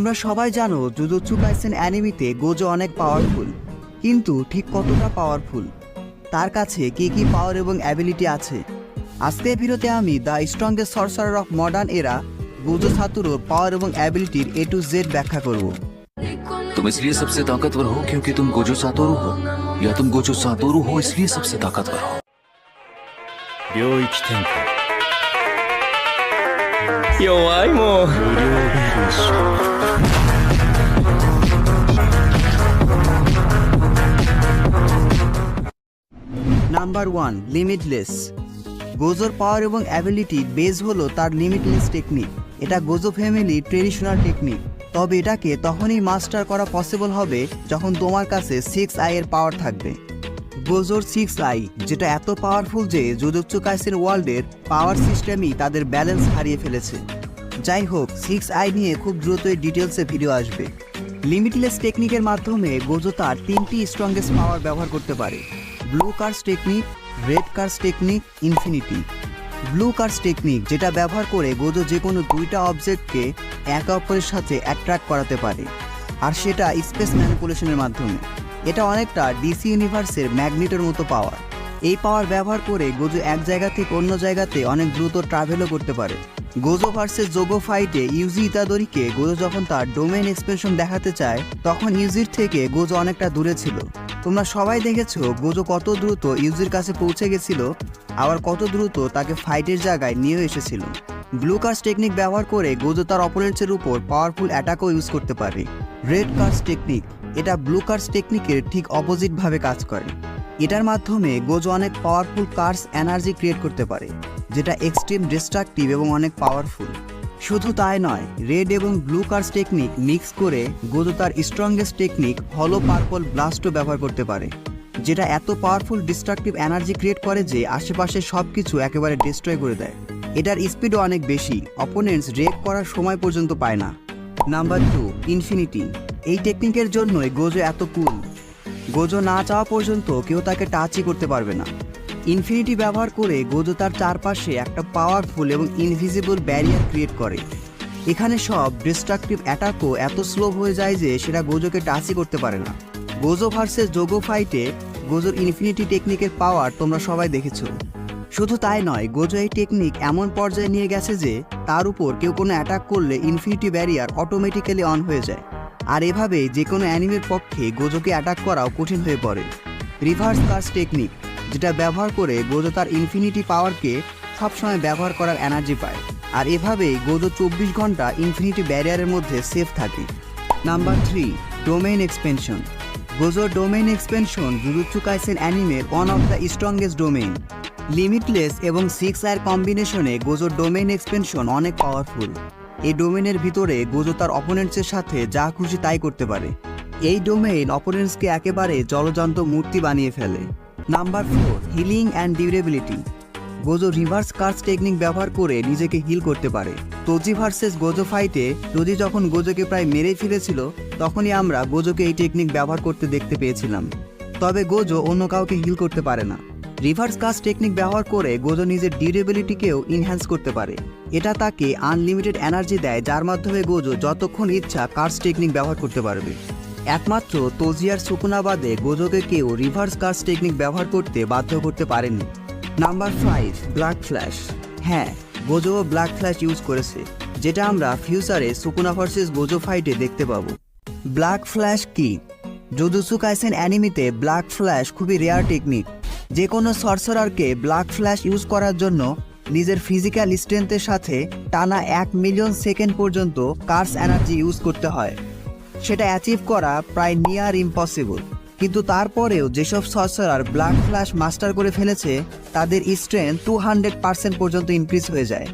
তোমরা সবাই জানো জুজুৎসু কাইসেন অ্যানিমিতে গোজো অনেক পাওয়ারফুল কিন্তু ঠিক কতটা পাওয়ারফুল তার কাছে কি কি পাওয়ার এবং অ্যাবিলিটি আছে আজকের ভিডিওতে আমি the strongest sorcerer of modern era Gojo সাতুরোর power এবং অ্যাবিলিটির এ টু জেড ব্যাখ্যা করব तुम इसलिए सबसे ताकतवर हो क्योंकि तुम गोजो सातोरु हो या तुम गोजो सातोरु हो इसलिए सबसे ताकतवर हो 领域展开 弱いもん無料ベリーショッ নাম্বার ওয়ান লিমিটলেস গোজোর পাওয়ার এবং অ্যাবিলিটির বেস হলো তার লিমিটলেস টেকনিক এটা গোজো ফ্যামিলির ট্রেডিশনাল টেকনিক তবে এটাকে তখনই মাস্টার করা পসিবল হবে যখন তোমার কাছে সিক্স আই এর পাওয়ার থাকবে গোজোর সিক্স আই যেটা এত পাওয়ারফুল যে জুজুৎসু কাইসের ওয়ার্ল্ডের পাওয়ার সিস্টেমই তাদের ব্যালেন্স হারিয়ে ফেলেছে যাই হোক সিক্স আই নিয়ে খুব দ্রুতই ডিটেলসে ভিডিও আসবে। লিমিটলেস টেকনিকের মাধ্যমে গোজো তার তিনটি স্ট্রংগেস্ট পাওয়ার ব্যবহার করতে পারে। Blue curse technique red curse technique infinity blue curse technique যেটা ব্যবহার করে গোজো যে কোনো দুইটা অবজেক্টকে একে অপরের সাথে অ্যাট্রাক্ট করাতে পারে। আর সেটা স্পেস ম্যানিপুলেশনের মাধ্যমে। এটা অনেকটা ডিসি ইউনিভার্সের ম্যাগনেটের মতো পাওয়ার এই পাওয়ার ব্যবহার করে গোজো এক জায়গা থেকে অন্য জায়গাতে অনেক দ্রুত ট্রাভেলও করতে পারে। গোজো ভার্সেস যোগো ফাইটে ইউজি ইতাদরিকে গোজো যখন তার ডোমেন এক্সপ্রেশন দেখাতে চায়, তখন ইউজির থেকে গোজো অনেকটা দূরে ছিল। তোমরা সবাই দেখেছ গোজো কত দ্রুত ইউজির কাছে পৌঁছে গেছিল, আবার কত দ্রুত তাকে ফাইটের জায়গায় নিয়ে এসেছিল। ব্লু কার্স টেকনিক ব্যবহার করে গোজো তার অপোনেন্টসের উপর পাওয়ারফুল অ্যাটাকও ইউজ করতে পারে। রেড কার্স টেকনিক, এটা ব্লু কার্স টেকনিকের ঠিক অপোজিট ভাবে কাজ করে। এটার মাধ্যমে গোজো অনেক পাওয়ারফুল কার্স এনার্জি ক্রিয়েট করতে পারে। যেটা এক্সট্রিম ডিস্ট্রাকটিভ এবং অনেক পাওয়ারফুল শুধু তাই নয় রেড এবং ব্লু কার্স টেকনিক মিক্স করে গোজো তার স্ট্রংগেস্ট টেকনিক হলো পার্পল ব্লাস্টও ব্যবহার করতে পারে, যেটা এত পাওয়ারফুল ডিস্ট্রাকটিভ এনার্জি ক্রিয়েট করে যে আশেপাশে সব কিছু একেবারে ডিস্ট্রয় করে দেয়। এটার স্পিডও অনেক বেশি অপোনেন্টস রেক করার সময় পর্যন্ত পায় না। নাম্বার টু ইনফিনিটি এই টেকনিকের জন্যই গোজো এত কুল গোজো না চাওয়া পর্যন্ত কেউ তাকে টাচই করতে পারবে না। ইনফিনিটি ব্যবহার করে গোজো তার চারপাশে একটা পাওয়ারফুল এবং ইনভিজিবল ব্যারিয়ার ক্রিয়েট করে। এখানে সব ডিস্ট্রাকটিভ অ্যাটাকও এত স্লো হয়ে যায় যে সেটা গোজোকে টাচই করতে পারে না। গোজো ভার্সেস যোগো ফাইটে গোজোর ইনফিনিটি টেকনিকের পাওয়ার তোমরা সবাই দেখেছ। শুধু তাই নয় গোজো এই টেকনিক এমন পর্যায়ে নিয়ে গেছে যে তার উপর কেউ কোনো অ্যাটাক করলে ইনফিনিটি ব্যারিয়ার অটোমেটিক্যালি অন হয়ে যায়। আর এভাবে যে কোনো অ্যানিমের পক্ষে গোজোকে অ্যাটাক করাও কঠিন হয়ে পড়ে। রিভার্স কার্স টেকনিক যেটা ব্যবহার করে গোজো তার ইনফিনিটি পাওয়ারকে সবসময় ব্যবহার করার এনার্জি পায়। আর এভাবেই গোজো চব্বিশ ঘণ্টা ইনফিনিটি ব্যারিয়ারের মধ্যে সেফ থাকে। নাম্বার থ্রি ডোমেইন এক্সপেনশন গোজোর domain expansion Jujutsu Kaisen অ্যানিমের one of the strongest domain limitless এবং সিক্স আয়ের কম্বিনেশনে গোজোর ডোমেইন এক্সপেনশন অনেক পাওয়ারফুল এই ডোমেনের ভিতরে গোজো তার অপোনেন্টসের সাথে যা খুশি তাই করতে পারে। এই ডোমেইন অপোনেন্টসকে একেবারে জলজান্ত মূর্তি বানিয়ে ফেলে। Number four healing and durability Gojo reverse curse technique ব্যবহার করে নিজেকে হিল করতে পারে। তোজি ভার্সেস গোজো ফাইটে তোজি যখন গোজোকে প্রায় মেরে ফেলেছিল, তখনই আমরা গোজোকে এই টেকনিক ব্যবহার করতে দেখতে পেয়েছিলাম। তবে গোজো অন্য কাউকে হিল করতে পারে না। রিভার্স কাজ টেকনিক ব্যবহার করে গোজো নিজের ডিউরেবিলিটিকেও ইনহ্যান্স করতে পারে। এটা তাকে আনলিমিটেড এনার্জি দেয়, যার মাধ্যমে গোজো যতক্ষণ ইচ্ছা কার্স টেকনিক ব্যবহার করতে পারবে। একমাত্র তোজিয়ার সুকুনা বাদে গোজোকে কেউ রিভার্স কার্স টেকনিক ব্যবহার করতে বাধ্য করতে পারেনি নাম্বার ফাইভ ব্ল্যাক ফ্ল্যাশ হ্যাঁ গোজো ব্ল্যাক ফ্ল্যাশ ইউজ করেছে, যেটা আমরা ফিউচারে সুকুনা ভার্সেস গোজো ফাইটে দেখতে পাবো। ব্ল্যাক ফ্ল্যাশ কি? জুজুসু কাইসেন অ্যানিমিতে ব্ল্যাক ফ্ল্যাশ খুবই রেয়ার টেকনিক যে কোনো সরসরারকে ব্ল্যাক ফ্ল্যাশ ইউজ করার জন্য নিজের ফিজিক্যাল স্ট্রেংথের সাথে টানা এক মিলিয়ন সেকেন্ড পর্যন্ত কার্স এনার্জি ইউজ করতে হয়। সেটা অ্যাচিভ করা প্রায় নিয়ার ইম্পসিবল কিন্তু তারপরেও যেসব সর্সারার ব্ল্যাক ফ্ল্যাশ মাস্টার করে ফেলেছে, তাদের স্ট্রেংথ টু হান্ড্রেড পার্সেন্ট পর্যন্ত ইনক্রিজ হয়ে যায়।